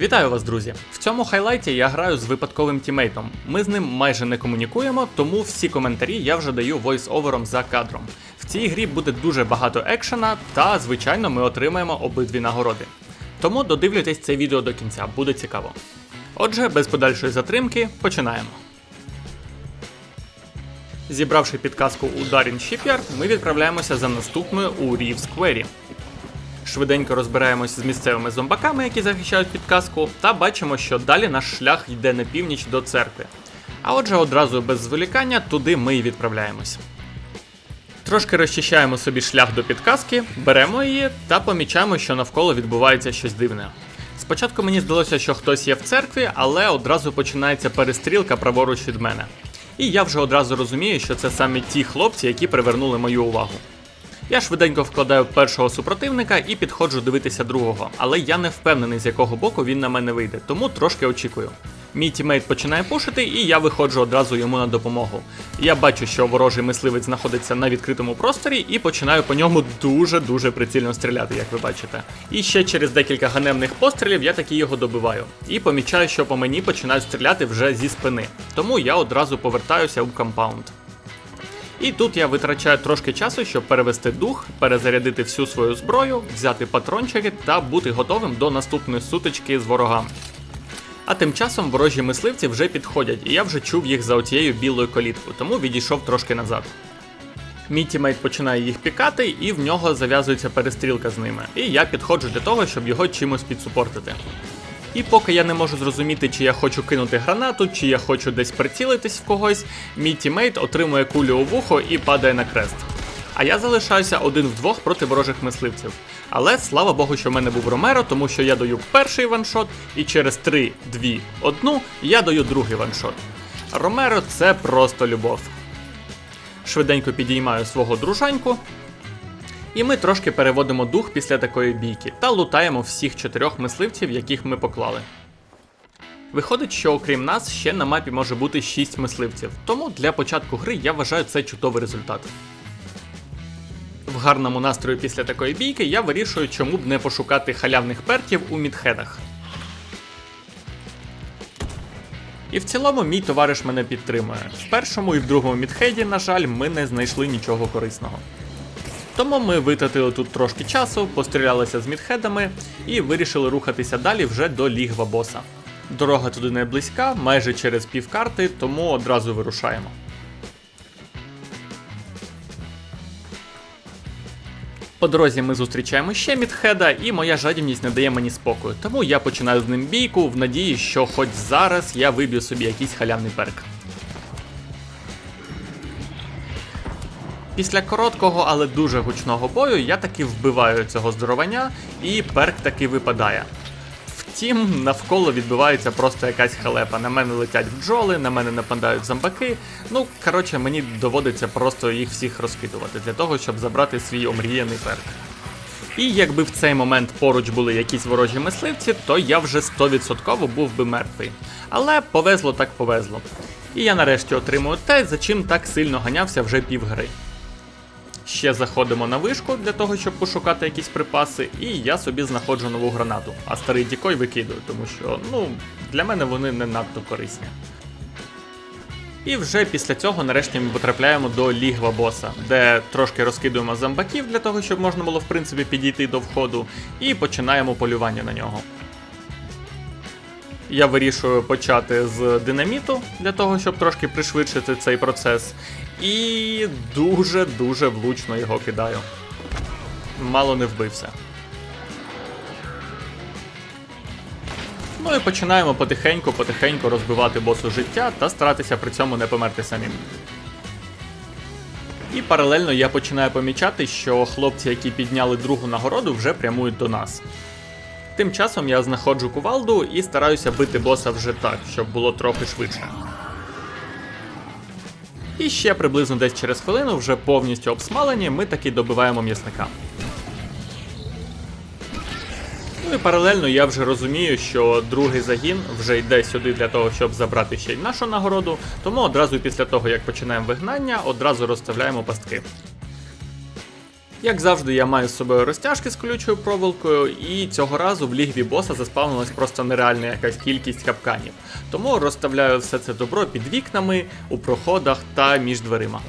Вітаю вас, друзі! В цьому хайлайті я граю з випадковим тімейтом. Ми з ним майже не комунікуємо, тому всі коментарі я вже даю войс-овером за кадром. В цій грі буде дуже багато екшена, та, звичайно, ми отримаємо обидві нагороди. Тому додивлюйтесь це відео до кінця, буде цікаво. Отже, без подальшої затримки, починаємо. Зібравши підказку у Дарін Shipyard, ми відправляємося за наступною у Рів Сквері. Швиденько розбираємося з місцевими зомбаками, які захищають підказку, та бачимо, що далі наш шлях йде на північ до церкви. А отже, одразу без зволікання туди ми і відправляємось. Трошки розчищаємо собі шлях до підказки, беремо її та помічаємо, що навколо відбувається щось дивне. Спочатку мені здалося, що хтось є в церкві, але одразу починається перестрілка праворуч від мене. І я вже одразу розумію, що це саме ті хлопці, які привернули мою увагу. Я швиденько вкладаю першого супротивника і підходжу дивитися другого, але я не впевнений, з якого боку він на мене вийде, тому трошки очікую. Мій тімейт починає пушити, і я виходжу одразу йому на допомогу. Я бачу, що ворожий мисливець знаходиться на відкритому просторі, і починаю по ньому дуже-дуже прицільно стріляти, як ви бачите. І ще через декілька ганебних пострілів я таки його добиваю. І помічаю, що по мені починають стріляти вже зі спини. Тому я одразу повертаюся у компаунд. І тут я витрачаю трошки часу, щоб перевести дух, перезарядити всю свою зброю, взяти патрончики та бути готовим до наступної сутички з ворогами. А тим часом ворожі мисливці вже підходять, і я вже чув їх за оцією білою коліткою, тому відійшов трошки назад. Мій тімейт починає їх пікати, і в нього зав'язується перестрілка з ними. І я підходжу для того, щоб його чимось підсупортити. І поки я не можу зрозуміти, чи я хочу кинути гранату, чи я хочу десь прицілитись в когось, мій тімейт отримує кулю у вухо і падає на крест. А я залишаюся один вдвох проти ворожих мисливців. Але слава Богу, що в мене був Ромеро, тому що я даю перший ваншот, і через 3, 2, 1 я даю другий ваншот. Ромеро це просто любов. Швиденько підіймаю свого дружаньку, і ми трошки переводимо дух після такої бійки та лутаємо всіх чотирьох мисливців, яких ми поклали. Виходить, що окрім нас ще на мапі може бути 6 мисливців, тому для початку гри я вважаю це чудовий результат. В гарному настрої після такої бійки я вирішую, чому б не пошукати халявних перків у мідхедах. І в цілому мій товариш мене підтримує. В першому і в другому мідхеді, на жаль, ми не знайшли нічого корисного. Тому ми витратили тут трошки часу, пострілялися з мідхедами і вирішили рухатися далі вже до лігва боса. Дорога туди не близька, майже через півкарти, тому одразу вирушаємо. По дорозі ми зустрічаємо ще мідхеда, і моя жадібність не дає мені спокою, тому я починаю з ним бійку в надії, що хоч зараз я виб'ю собі якийсь халявний перк. Після короткого, але дуже гучного бою я таки вбиваю цього здоровання, і перк таки випадає. Втім, навколо відбувається просто якась халепа. На мене летять бджоли, на мене нападають зомбаки. Ну, коротше, мені доводиться просто їх всіх розкидувати для того, щоб забрати свій омріяний перк. І якби в цей момент поруч були якісь ворожі мисливці, то я вже 100% був би мертвий. Але повезло так повезло. І я нарешті отримую те, за чим так сильно ганявся вже півгри. Ще заходимо на вишку для того, щоб пошукати якісь припаси, і я собі знаходжу нову гранату, а старий дікой викидую, тому що, ну, для мене вони не надто корисні. І вже після цього нарешті ми потрапляємо до лігва боса, де трошки розкидуємо зомбаків для того, щоб можна було в принципі підійти до входу, і починаємо полювання на нього. Я вирішую почати з динаміту для того, щоб трошки пришвидшити цей процес. І дуже-дуже влучно його кидаю. Мало не вбився. Ну і починаємо потихеньку-потихеньку розбивати босу життя та старатися при цьому не померти самим. І паралельно я починаю помічати, що хлопці, які підняли другу нагороду, вже прямують до нас. Тим часом я знаходжу кувалду і стараюся бити боса вже так, щоб було трохи швидше. І ще приблизно десь через хвилину, вже повністю обсмалені, ми таки добиваємо м'ясника. Ну і паралельно я вже розумію, що другий загін вже йде сюди для того, щоб забрати ще й нашу нагороду, тому одразу після того, як починаємо вигнання, одразу розставляємо пастки. Як завжди, я маю з собою розтяжки з колючою проволокою, і цього разу в лігві боса заспавнилась просто нереальна якась кількість капканів. Тому розставляю все це добро під вікнами, у проходах та між дверима.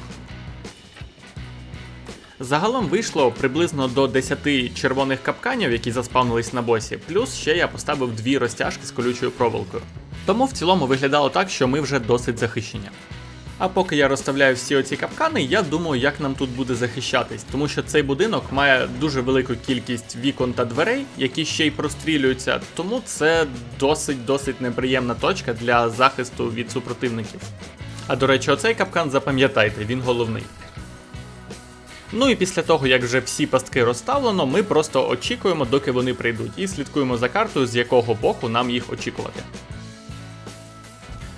Загалом вийшло приблизно до 10 червоних капканів, які заспавнились на босі, плюс ще я поставив дві розтяжки з колючою проволокою. Тому в цілому виглядало так, що ми вже досить захищені. А поки я розставляю всі оці капкани, я думаю, як нам тут буде захищатись, тому що цей будинок має дуже велику кількість вікон та дверей, які ще й прострілюються, тому це досить-досить неприємна точка для захисту від супротивників. А до речі, оцей капкан запам'ятайте, він головний. Ну і після того, як вже всі пастки розставлено, ми просто очікуємо, доки вони прийдуть, і слідкуємо за картою, з якого боку нам їх очікувати.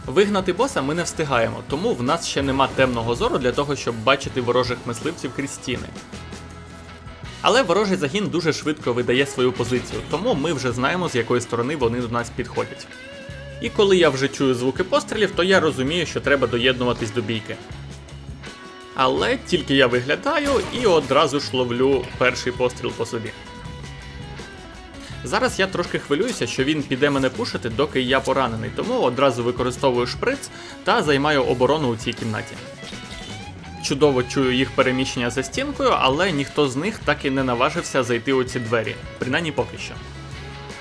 Вигнати боса ми не встигаємо, тому в нас ще нема темного зору для того, щоб бачити ворожих мисливців крізь стіни. Але ворожий загін дуже швидко видає свою позицію, тому ми вже знаємо, з якої сторони вони до нас підходять. І коли я вже чую звуки пострілів, то я розумію, що треба доєднуватись до бійки. Але тільки я виглядаю і одразу ж ловлю перший постріл по собі. Зараз я трошки хвилююся, що він піде мене пушити, доки я поранений, тому одразу використовую шприц та займаю оборону у цій кімнаті. Чудово чую їх переміщення за стінкою, але ніхто з них так і не наважився зайти у ці двері, принаймні поки що.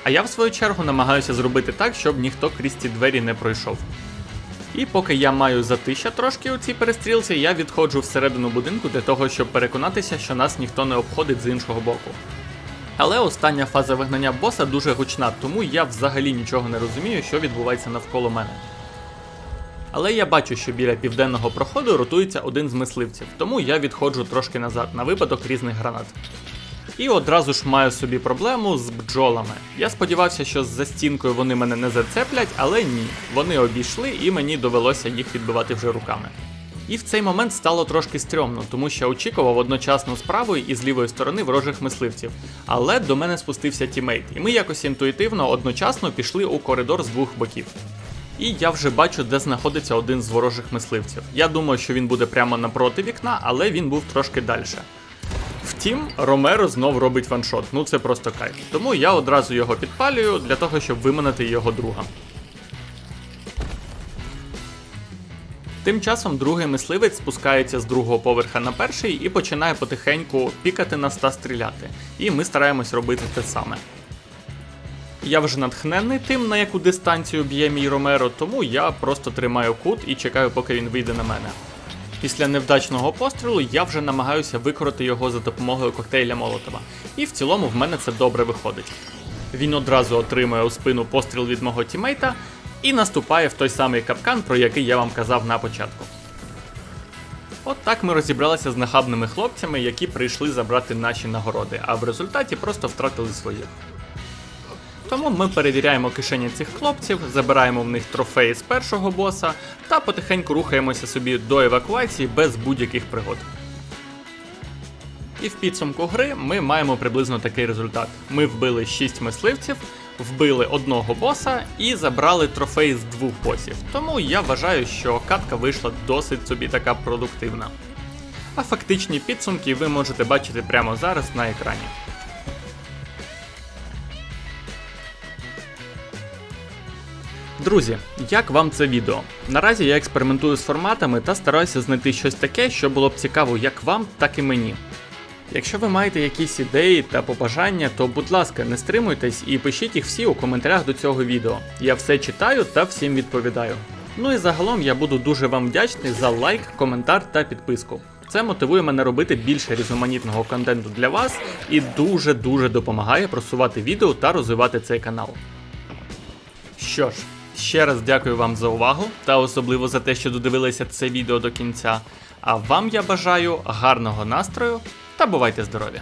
А я в свою чергу намагаюся зробити так, щоб ніхто крізь ці двері не пройшов. І поки я маю затища трошки у цій перестрілці, я відходжу всередину будинку для того, щоб переконатися, що нас ніхто не обходить з іншого боку. Але остання фаза вигнання боса дуже гучна, тому я взагалі нічого не розумію, що відбувається навколо мене. Але я бачу, що біля південного проходу ротується один з мисливців, тому я відходжу трошки назад на випадок різних гранат. І одразу ж маю собі проблему з бджолами. Я сподівався, що за стінкою вони мене не зацеплять, але ні. Вони обійшли і мені довелося їх відбивати вже руками. І в цей момент стало трошки стрьомно, тому що очікував одночасно з правої і з лівої сторони ворожих мисливців. Але до мене спустився тімейт, і ми якось інтуїтивно одночасно пішли у коридор з двох боків. І я вже бачу, де знаходиться один з ворожих мисливців. Я думаю, що він буде прямо напроти вікна, але він був трошки далі. Втім, Ромеро знов робить ваншот, ну це просто кайф. Тому я одразу його підпалюю для того, щоб виманити його друга. Тим часом другий мисливець спускається з другого поверха на перший і починає потихеньку пікати нас та стріляти. І ми стараємось робити те саме. Я вже натхнений тим, на яку дистанцію б'є мій Ромеро, тому я просто тримаю кут і чекаю, поки він вийде на мене. Після невдачного пострілу я вже намагаюся викорити його за допомогою коктейля Молотова, і в цілому в мене це добре виходить. Він одразу отримує у спину постріл від мого тімейта і наступає в той самий капкан, про який я вам казав на початку. От так ми розібралися з нахабними хлопцями, які прийшли забрати наші нагороди, а в результаті просто втратили свої. Тому ми перевіряємо кишені цих хлопців, забираємо в них трофеї з першого боса та потихеньку рухаємося собі до евакуації без будь-яких пригод. І в підсумку гри ми маємо приблизно такий результат: ми вбили 6 мисливців, вбили одного боса і забрали трофей з двох босів. Тому я вважаю, що катка вийшла досить собі така продуктивна. А фактичні підсумки ви можете бачити прямо зараз на екрані. Друзі, як вам це відео? Наразі я експериментую з форматами та стараюся знайти щось таке, що було б цікаво як вам, так і мені. Якщо ви маєте якісь ідеї та побажання, то будь ласка, не стримуйтесь і пишіть їх всі у коментарях до цього відео. Я все читаю та всім відповідаю. Ну і загалом я буду дуже вам вдячний за лайк, коментар та підписку. Це мотивує мене робити більше різноманітного контенту для вас і дуже-дуже допомагає просувати відео та розвивати цей канал. Що ж, ще раз дякую вам за увагу та особливо за те, що додивилися це відео до кінця. А вам я бажаю гарного настрою та бувайте здорові!